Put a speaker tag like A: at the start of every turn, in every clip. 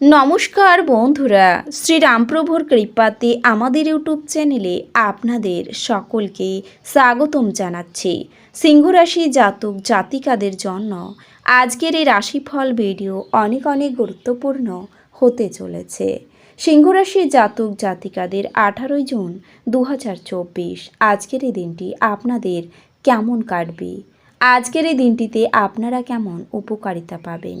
A: নমস্কার বন্ধুরা, শ্রীরামপ্রভুর কৃপাতে আমাদের ইউটিউব চ্যানেলে আপনাদের সকলকে স্বাগতম জানাচ্ছি। সিংহরাশি জাতক জাতিকাদের জন্য আজকের এই রাশিফল ভিডিও অনেক অনেক গুরুত্বপূর্ণ হতে চলেছে। সিংহরাশি জাতক জাতিকাদের আঠারোই জুন দু হাজার চব্বিশ আজকের এই দিনটি আপনাদের কেমন কাটবে? আজকের এই দিনটিতে আপনারা কেমন উপকারিতা পাবেন?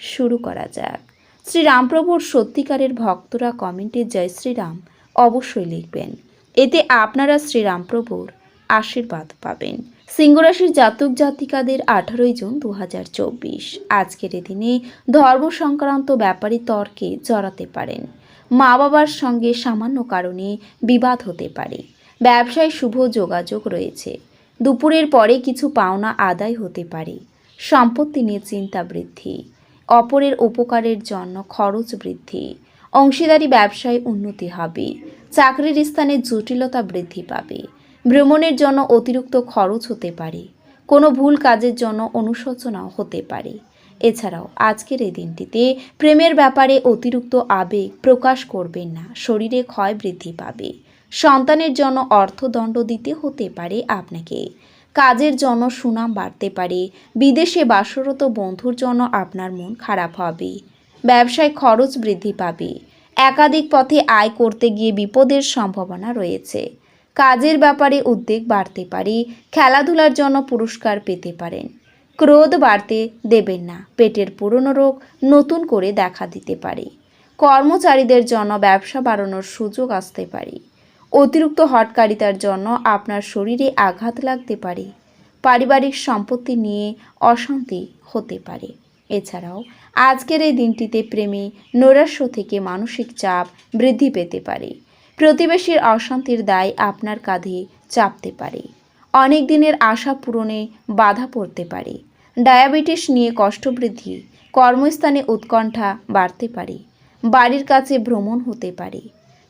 A: শুরু করা যাক। শ্রীরামপ্রভুর সত্যিকারের ভক্তরা কমেন্টে জয় শ্রীরাম অবশ্যই লিখবেন। এতে আপনারা শ্রীরামপ্রভুর আশীর্বাদ পাবেন। সিংহরাশির জাতক জাতিকাদের আঠারোই জুন দু হাজার চব্বিশ। আজকের দিনে ধর্ম সংক্রান্ত ব্যাপারে তর্কে জড়াতে পারেন। মা বাবার সঙ্গে সামান্য কারণে বিবাদ হতে পারে। ব্যবসায় শুভ যোগাযোগ রয়েছে। দুপুরের পরে কিছু পাওনা আদায় হতে পারে। সম্পত্তি নিয়ে চিন্তা বৃদ্ধি। অপরের উপকারের জন্য খরচ বৃদ্ধি। অংশীদারি ব্যবসায় উন্নতি হবে। চাকরির স্থানে জটিলতা বৃদ্ধি পাবে। ভ্রমণের জন্য অতিরিক্ত খরচ হতে পারে। কোনো ভুল কাজের জন্য অনুশোচনাও হতে পারে। এছাড়াও আজকের এই দিনটিতে প্রেমের ব্যাপারে অতিরিক্ত আবেগ প্রকাশ করবেন না। শরীরে ক্ষয় বৃদ্ধি পাবে। সন্তানের জন্য অর্থদণ্ড দিতে হতে পারে আপনাকে। কাজের জন্য সুনাম বাড়তে পারে। বিদেশে বাসরত বন্ধুর জন্য আপনার মন খারাপ হবে। ব্যবসায় খরচ বৃদ্ধি পাবে। একাধিক পথে আয় করতে গিয়ে বিপদের সম্ভাবনা রয়েছে। কাজের ব্যাপারে উদ্বেগ বাড়তে পারে। খেলাধুলার জন্য পুরস্কার পেতে পারেন। ক্রোধ বাড়তে দেবেন না। পেটের পুরনো রোগ নতুন করে দেখা দিতে পারে। কর্মচারীদের জন্য ব্যবসা বাড়ানোর সুযোগ আসতে পারে। অতিরিক্ত হটকারিতার জন্য আপনার শরীরে আঘাত লাগতে পারে। পারিবারিক সম্পত্তি নিয়ে অশান্তি হতে পারে। এছাড়াও, আজকের এই দিনটিতে প্রেমে নৈরাশ্য থেকে মানসিক চাপ বৃদ্ধি পেতে পারে। প্রতিবেশীর অশান্তির দায় আপনার কাঁধে চাপতে পারে। অনেক দিনের আশা পূরণে বাধা পড়তে পারে। ডায়াবেটিস নিয়ে কষ্ট বৃদ্ধি, কর্মস্থানে উৎকণ্ঠা বাড়তে পারে। বাড়ির কাছে ভ্রমণ হতে পারে।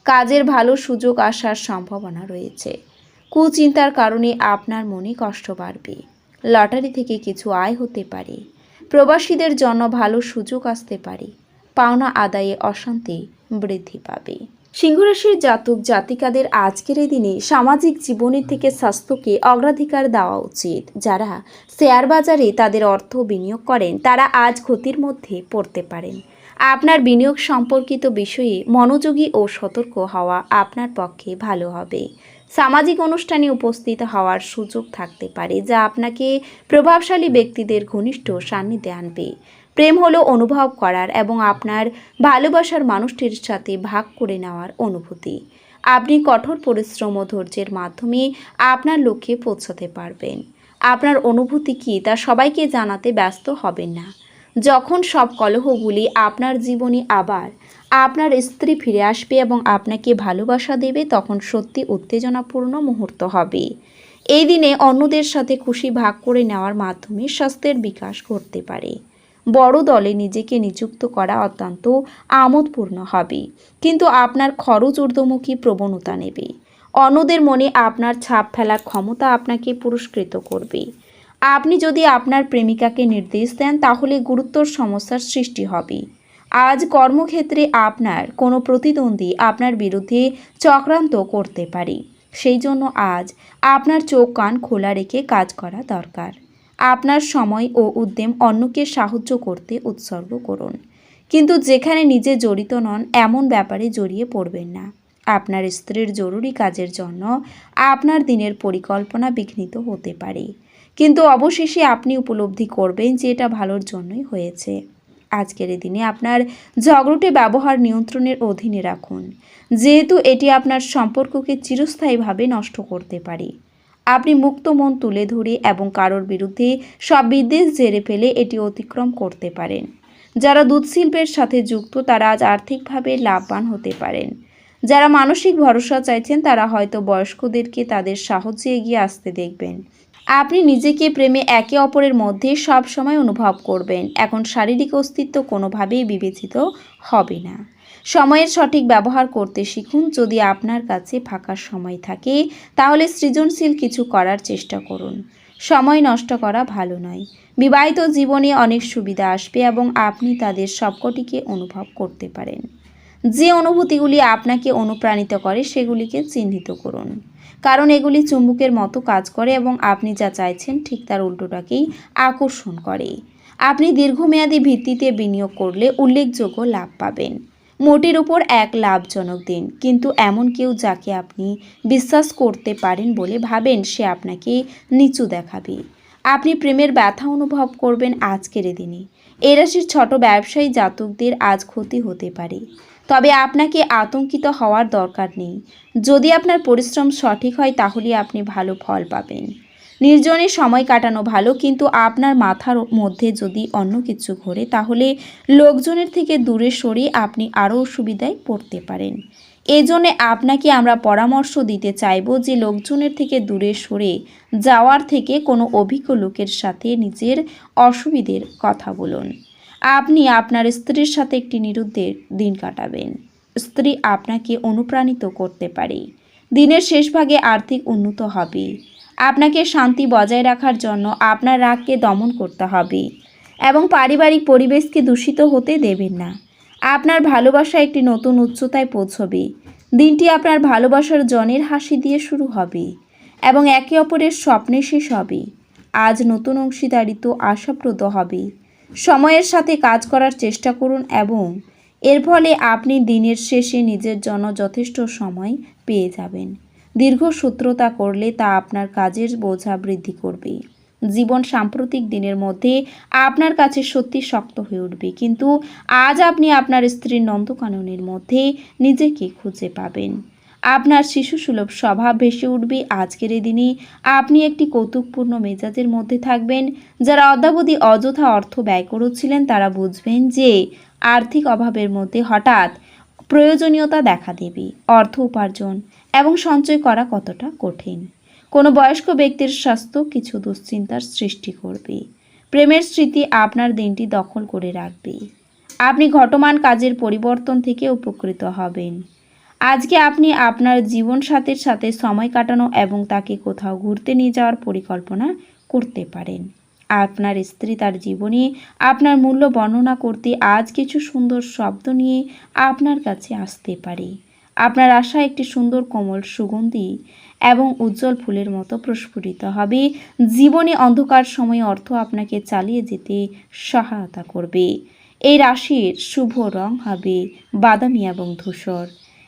A: কাজের ভালো সুযোগ আসার সম্ভাবনা রয়েছে। কুচিন্তার কারণে আপনার মনে কষ্ট বাড়বে। লটারি থেকে কিছু আয় হতে পারে। প্রবাসীদের জন্য ভালো সুযোগ আসতে পারে। পাওনা আদায়ে অশান্তি বৃদ্ধি পাবে। সিংহরাশির জাতক জাতিকাদের আজকের এই দিনে সামাজিক জীবনের থেকে স্বাস্থ্যকে অগ্রাধিকার দেওয়া উচিত। যারা শেয়ার বাজারে তাদের অর্থ বিনিয়োগ করেন, তারা আজ ক্ষতির মধ্যে পড়তে পারেন। আপনার বিনিয়োগ সম্পর্কিত বিষয়ে মনোযোগী ও সতর্ক হওয়া আপনার পক্ষে ভালো হবে। সামাজিক অনুষ্ঠানে উপস্থিত হওয়ার সুযোগ থাকতে পারে, যা আপনাকে প্রভাবশালী ব্যক্তিদের ঘনিষ্ঠ সান্নিধ্যে আনবে। প্রেম হলো অনুভব করার এবং আপনার ভালোবাসার মানুষটির সাথে ভাগ করে নেওয়ার অনুভূতি। আপনি কঠোর পরিশ্রম ও ধৈর্যের মাধ্যমে আপনার লক্ষ্যে পৌঁছাতে পারবেন। আপনার অনুভূতি কী তা সবাইকে জানাতে ব্যস্ত হবেন না। যখন সব কলহগুলি আপনার জীবনে আবার আপনার স্ত্রী ফিরে আসবে এবং আপনাকে ভালোবাসা দেবে, তখন সত্যি উত্তেজনাপূর্ণ মুহূর্ত হবে। এই দিনে অন্যদের সাথে খুশি ভাগ করে নেওয়ার মাধ্যমে স্বাস্থ্যের বিকাশ ঘটতে পারে। বড় দলে নিজেকে নিযুক্ত করা অত্যন্ত আমোদপূর্ণ হবে। কিন্তু আপনার খরচ ঊর্ধ্বমুখী প্রবণতা নেবে। অন্যদের মনে আপনার ছাপ ফেলার ক্ষমতা আপনাকে পুরস্কৃত করবে। আপনি যদি আপনার প্রেমিকাকে নির্দেশ দেন, তাহলে গুরুতর সমস্যার সৃষ্টি হবে। আজ কর্মক্ষেত্রে আপনার কোনো প্রতিদ্বন্দ্বী আপনার বিরুদ্ধে চক্রান্ত করতে পারে। সেই জন্য আজ আপনার চোখ কান খোলা রেখে কাজ করা দরকার। আপনার সময় ও উদ্যম অন্যকে সাহায্য করতে উৎসর্গ করুন। কিন্তু যেখানে নিজে জড়িত নন, এমন ব্যাপারে জড়িয়ে পড়বেন না। আপনার স্ত্রীর জরুরি কাজের জন্য আপনার দিনের পরিকল্পনা বিঘ্নিত হতে পারে। কিন্তু অবশেষে আপনি উপলব্ধি করবেন যে এটা ভালোর জন্যই হয়েছে। আজকের দিনে আপনার ঝগড়টে ব্যবহার নিয়ন্ত্রণের অধীনে রাখুন। যেহেতু এটি আপনার সম্পর্ককে চিরস্থায়ীভাবে নষ্ট করতে পারে। আপনি মুক্ত মন তুলে ধরে এবং কারোর বিরুদ্ধে সব বিদ্বেষ জেরে ফেলে এটি অতিক্রম করতে পারেন। যারা দুধ শিল্পের সাথে যুক্ত, তারা আজ আর্থিকভাবে লাভবান হতে পারেন। যারা মানসিক ভরসা চাইছেন, তারা হয়তো বয়স্কদেরকে তাদের সাহায্যে এগিয়ে আসতে দেখবেন। আপনি নিজেকে প্রেমে একে অপরের মধ্যে সব সময় অনুভব করবেন। এখন শারীরিক অস্তিত্ব কোনোভাবেই বিবেচিত হবে না। সময়ের সঠিক ব্যবহার করতে শিখুন। যদি আপনার কাছে ফাঁকা সময় থাকে, তাহলে সৃজনশীল কিছু করার চেষ্টা করুন। সময় নষ্ট করা ভালো নয়। বিবাহিত জীবনে অনেক সুবিধা আসবে এবং আপনি তাদের সবকটিকে অনুভব করতে পারেন। যে অনুভূতিগুলি আপনাকে অনুপ্রাণিত করে, সেগুলিকে চিহ্নিত করুন। কারণ এগুলি চুম্বকের মতো কাজ করে এবং আপনি যা চাইছেন ঠিক তার উল্টোটাকেই আকর্ষণ করে। আপনি দীর্ঘমেয়াদী ভিত্তিতে বিনিয়োগ করলে উল্লেখযোগ্য লাভ পাবেন। মোটের উপর এক লাভজনক দিন, কিন্তু এমন কেউ যাকে আপনি বিশ্বাস করতে পারেন বলে ভাবেন সে আপনাকে নিচু দেখাবে। আপনি প্রেমের ব্যথা অনুভব করবেন আজকের দিনে। এ রাশির ছোট ব্যবসায়ী জাতকদের আজ ক্ষতি হতে পারে। তবে আপনাকে আতঙ্কিত হওয়ার দরকার নেই। যদি আপনার পরিশ্রম সঠিক হয় তাহলে আপনি ভালো ফল পাবেন। নির্জনে সময় কাটানো ভালো, কিন্তু আপনার মাথার মধ্যে যদি অন্য কিছু ঘোরে, তাহলে লোকজনের থেকে দূরে সরে আপনি আরও অসুবিধায় পড়তে পারেন। এজন্যে আপনাকে আমরা পরামর্শ দিতে চাইব যে, লোকজনের থেকে দূরে সরে যাওয়ার থেকে কোনো অভিজ্ঞ লোকের সাথে নিজের অসুবিধের কথা বলুন। আপনি আপনার স্ত্রীর সাথে একটি নিরুদ্ধের দিন কাটাবেন। স্ত্রী আপনাকে অনুপ্রাণিত করতে পারে। দিনের শেষ ভাগে আর্থিক উন্নত হবে। আপনাকে শান্তি বজায় রাখার জন্য আপনার রাগকে দমন করতে হবে এবং পারিবারিক পরিবেশকে দূষিত হতে দেবেন না। আপনার ভালোবাসা একটি নতুন উচ্চতায় পৌঁছবে। দিনটি আপনার ভালোবাসার জনের হাসি দিয়ে শুরু হবে এবং একে অপরের স্বপ্নে শেষ হবে। আজ নতুন অংশীদারিত্ব আশাপ্রদ হবে। সময়ের সাথে কাজ করার চেষ্টা করুন এবং এর ফলে আপনি দিনের শেষে নিজের জন্য যথেষ্ট সময় পেয়ে যাবেন। দীর্ঘসূত্রতা করলে তা আপনার কাজের বোঝা বৃদ্ধি করবে। জীবন সাম্প্রতিক দিনের মধ্যে আপনার কাছে সত্যি শক্ত হয়ে উঠবে, কিন্তু আজ আপনি আপনার স্ত্রীর নন্দকাননের মধ্যে নিজেকে খুঁজে পাবেন। আপনার শিশুসুলভ স্বভাব ভেসে উঠবে আজকের এই দিনে। আপনি একটি কৌতুকপূর্ণ মেজাজের মধ্যে থাকবেন। যারা অদ্যাবধি অযথা অর্থ ব্যয় করেছিলেন, তারা বুঝবেন যে আর্থিক অভাবের মধ্যে হঠাৎ প্রয়োজনীয়তা দেখা দেবে, অর্থ উপার্জন এবং সঞ্চয় করা কতটা কঠিন। কোনো বয়স্ক ব্যক্তির স্বাস্থ্য কিছু দুশ্চিন্তার সৃষ্টি করবে। প্রেমের স্মৃতি আপনার দিনটি দখল করে রাখবে। আপনি ঘটমান কাজের পরিবর্তন থেকে উপকৃত হবেন। আজকে আপনি আপনার জীবন সাথীর সাথে সময় কাটানো এবং তাকে কোথাও ঘুরতে নিয়ে যাওয়ার পরিকল্পনা করতে পারেন। আপনার স্ত্রী তার জীবনে, আপনার মূল্য বর্ণনা করতে আজ কিছু সুন্দর শব্দ নিয়ে আপনার কাছে আসতে পারে। আপনার আশা একটি সুন্দর কোমল সুগন্ধি এবং উজ্জ্বল ফুলের মতো প্রস্ফুটিত হবে। জীবনে অন্ধকার সময়ে অর্থ আপনাকে চালিয়ে যেতে সহায়তা করবে। এই রাশির শুভ রং হবে বাদামি এবং ধূসর।